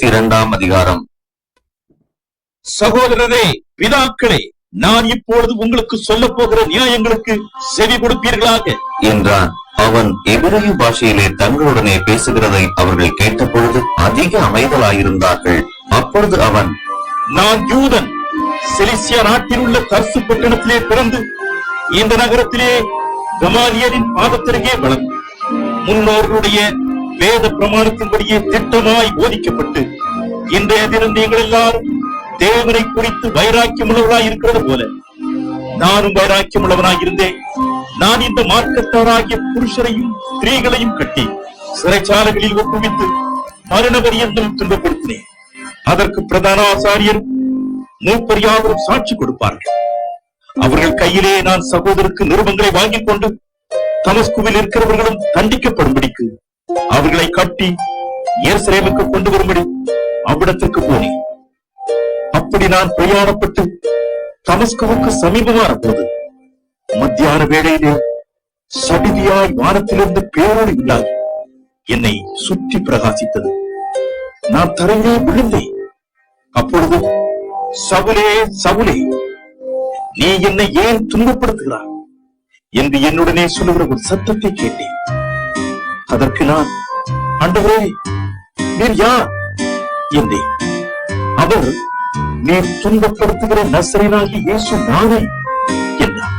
இரண்டாம் அதிகாரம். சகோதரரே பிதாக்களே நான் இப்பொழுது உங்களுக்கு சொல்ல போகிற நியாயங்களுக்கு செவி கொடுப்பீர்களாக? என்றான். அவன் எபிரேய பாஷையிலே தங்களுடனே பேசுகிறதை அவர்கள் கேட்டபொழுது அதிக அமைதலாயிருந்தார்கள். அப்பொழுது அவன் நான் யூதன் செலிசியா நாட்டில் உள்ள தர்சு பட்டணத்திலே பிறந்து இந்த நகரத்திலே கமாலியரின் பாதத்திற்கே வளர்ந்து முன்னோர்களுடைய வேத பிரமாணத்தின்படியே திட்டமாய் போதிக்கப்பட்டு இன்றைய தினம் நீங்கள் எல்லாரும் தேவனை குறித்து வைராக்கியம் உள்ளவராய் இருக்கிறது போல. நானும் வைராக்கியம் உள்ளவனாய் இருந்தேன். நான் இந்த மார்க்கத்தாராகிய புருஷரையும் ஸ்திரீகளையும் கட்டி சிறைச்சாலைகளில் ஒப்புவித்து மரணபரியந்தம் துன்பப்படுத்தினேன். அதற்கு பிரதான ஆசாரியர் மூப்பர் யாவரும் சாட்சி கொடுப்பார்கள். அவர்கள் கையிலே நான் சகோதரருக்கு நிருபங்களை வாங்கிக் கொண்டு தமஸ்குவில் இருக்கிறவர்களும் தண்டிக்கப்படும்படிக்கு அவர்களை கட்டி எருசலேமுக்கு கொண்டு வரும்படி அவ்விடத்திற்கு போனேன். அப்படி நான் பிரயாணப்பட்டு தமஸ்குவுக்கு சமீபமான போது மத்தியான வேளையிலே சடிதியாய் வானத்திலிருந்து பேரோடு உண்டாகி என்னை சுற்றி பிரகாசித்தது. நான் தரையிலே விழுந்தேன். அப்பொழுது சவுலே சவுலே நீ என்னை ஏன் துன்பப்படுத்துகிறாய்? என்று என்னுடனே சொல்லுகிற ஒரு சத்தத்தை கேட்டேன். அதற்கு நான் ஆண்டவரே நீர் யார்? என்றேன். அவர் நீர் துன்பப்படுத்துகிற நசரனாகி இயேசு நானே என்றார்.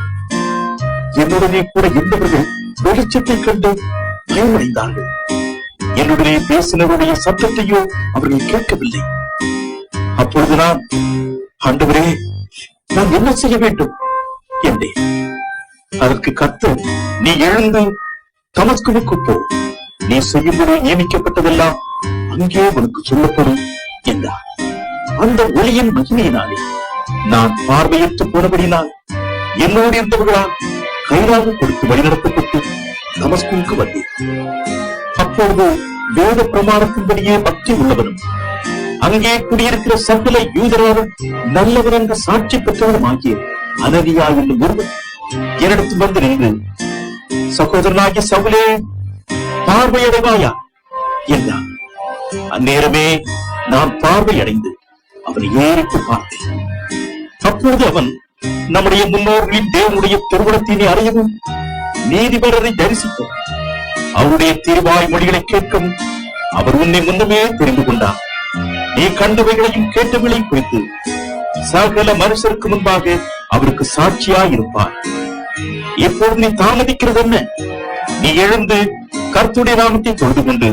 என்னுடனே கூட இருந்தவர்கள் வெளிச்சத்தை கண்டு பயமடைந்தார்கள் என்னுடனே பேசினவருடைய சத்தத்தையோ அவர்கள் கேட்கவில்லை. அப்பொழுது நான் ஆண்டவரே நான் என்ன செய்ய வேண்டும்? என்றேன். அதற்கு கத்து நீ எழுந்து தமஸ்குவுக்கு போ. நீ செய்யும்படி நியமிக்கப்பட்டதெல்லாம் அங்கே உனக்கு சொல்லப்படும் என்றார். அந்த ஒளியின் மகிமையினாலே நான் பார்வையற்று போனபடினால் என்னோடு இருந்தவர்களால் கைராக கொடுத்து வழிநடத்தப்பட்டு தமஸ்குவுக்கு வந்தேன். அப்பொழுது வேத பிரமாணத்தின்படியே பக்தி உள்ளவனும் அங்கே குடியிருக்கிற சகல யூதராவும் நல்லவர் என்ற சாட்சி பெற்றவரும் ஆகிய அனதியா என்னும் ஒருவன் என்னிடத்தில் வந்து நின்று சகோதரனாகிய சவுலே பார்வையடைவாயா? என்றான் அந்நேரமே நான் பார்வையடைந்து அவனை ஏறிட்டு பார்த்தேன். அப்பொழுது அவன் நம்முடைய முன்னோர்களின் தேவனுடைய திருவுளத்தினை அறியவும் நீதிபரரை தரிசிக்கும் அவருடைய திருவாய் மொழிகளை கேட்கும் அவர் உன்னை முன்னமே தெரிந்து கொண்டார். நீ கண்டவைகளையும் கேட்டவைகளையும் குறித்து சகல மனுஷருக்கு முன்பாக அவருக்கு சாட்சியாய் இருப்பார் இப்பொழுது நீ தாமதிக்கிறது என்ன நீ எழுந்து கர்த்துடைய நாமத்தை தொழுது கொண்டு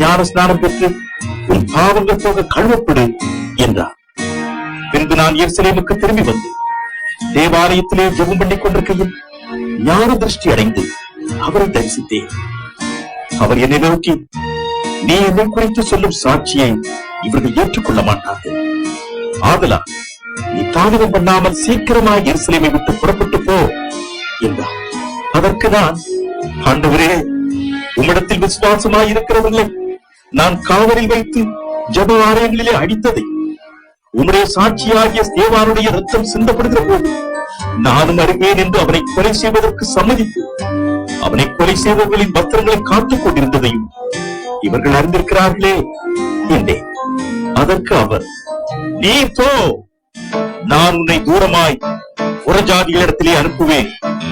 ஞான ஸ்நானம் பெற்று உன் பாவங்கள் போக கழுவப்படு என்றார். பின்பு நான் எருசலேமுக்கு திரும்பி வந்து தேவாலயத்திலே ஜெபம் பண்ணிக் கொண்டிருக்கையில் ஞான திருஷ்டி அடைந்து அவரை தரிசித்தேன். அவர் என்னை நோக்கி நீ என்னை குறித்து சொல்லும் சாட்சியை இவர்கள் ஏற்றுக்கொள்ள மாட்டார்கள். ஆதலா நீ தாமதம் பண்ணாமல் சீக்கிரமாக எருசலேமை விட்டு புறப்பட்டு போ என்றார். அதற்கு நான் ஆண்டவரே உம்மிடத்தில் விசுவாசமாய் இருக்கிறவர்களை நான் காவலில் வைத்து ஜப ஆலயங்களிலே அடித்ததை உம்முடைய சாட்சியாகிய தேவானுடைய ரத்தம் சிந்தப்படுகிற போது நானும் அறிவேன் என்று அவனை கொலை செய்வதற்கு சம்மதித்து அவனை கொலை செய்தவர்களின் பத்திரங்களை காத்துக் கொண்டிருந்ததையும் இவர்கள் அறிந்திருக்கிறார்களே என்றேன் அதற்கு அவர் நீ போ நான் உன்னை தூரமாய் புறஜாதிகளிடத்திலே அனுப்புவேன்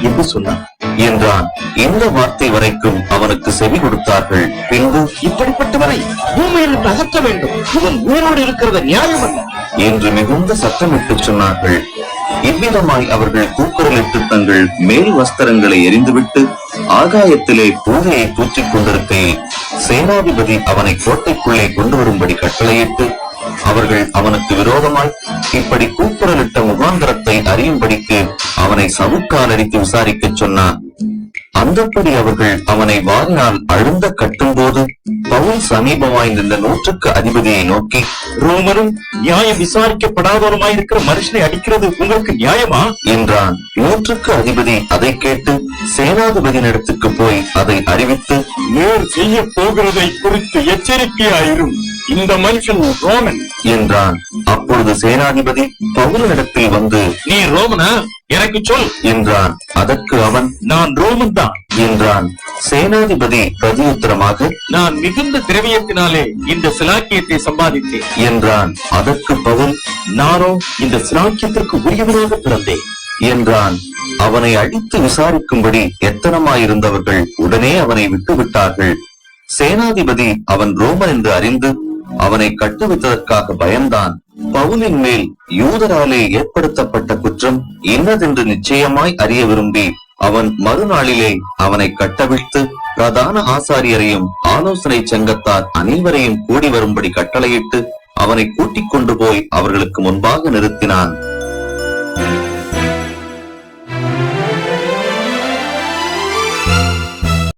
என்று சொன்னார் என்றான். இந்த வார்த்தை வரைக்கும் அவனுக்கு செவி கொடுத்தார்கள். பின்பு இப்படிப்பட்டவரை பூமியில் அகற்ற வேண்டும். இவன் உயிரோடு இருக்கிறது நியாயம் அல்ல என்று மிகுந்த சத்தமிட்டு சொன்னார்கள். இவ்விதமாய் அவர்கள் கூக்குரலிட்டு தங்கள் மேல் வஸ்திரங்களை எரிந்துவிட்டு ஆகாயத்திலே பூதையை பூச்சிக் கொண்டிருக்கையில் சேனாதிபதி அவனை கோட்டைக்குள்ளே கொண்டு வரும்படி கட்டளையிட்டு அவர்கள் அவனுக்கு விரோதமாய் இப்படி கூக்குரலிட்ட முகாந்திரத்தை அறியும்படிக்கு அவனை சவுக்கால் அடித்து விசாரிக்கச் சொன்னான். அந்தப்படி அவர்கள் அவனை வாரினால் அழுந்த கட்டும்போது பவுல் சமீபமாய் நின்ற நூற்றுக்கு அதிபதியை நோக்கி ரோமரும் நியாயம் விசாரிக்கப்படாதவருமாயிருக்கிற மனுஷனை அடிக்கிறது உங்களுக்கு நியாயமா? என்றான். நூற்றுக்கு அதிபதி அதை கேட்டு சேனாதிபதியினிடத்துக்கு போய் அதை அறிவித்து நேர் செய்ய போகிறதை குறித்து எச்சரிக்கையாயிரும். இந்த மனுஷன் ரோமன் என்றான். அப்பொழுது சேனாதிபதி பவுலனிடத்தில் வந்து நீ ரோமனா? எனக்கு சொல். என்றான். அதற்கு அவன் நான் ரோமன் தான். என்றான். சேனாதிபதி பிரதியுத்தரமாக நான் மிகுந்த திரவியத்தினாலே இந்த சிலாக்கியத்தை சம்பாதித்தேன். என்றான். அதற்கு பவுல் நானோ இந்த சிலாக்கியத்திற்கு உரியவனாக பிறந்தேன். என்றான். அவனை அடித்து விசாரிக்கும்படி எத்தனமாயிருந்தவர்கள் உடனே அவனை விட்டு விட்டார்கள் சேனாதிபதி அவன் ரோமன் என்று அறிந்து அவனை கட்டுவித்ததற்காக பயந்தான். பவுலின் மேல் யூதராலே ஏற்படுத்தப்பட்ட குற்றம் இன்னதென்று நிச்சயமாய் அறிய விரும்பி அவன் மறுநாளிலே அவனை கட்டவிழ்த்து பிரதான ஆசாரியரையும் ஆலோசனை சங்கத்தார் அனைவரையும் கூடி வரும்படி கட்டளையிட்டு அவனை கூட்டிக் கொண்டு போய் அவர்களுக்கு முன்பாக நிறுத்தினான்.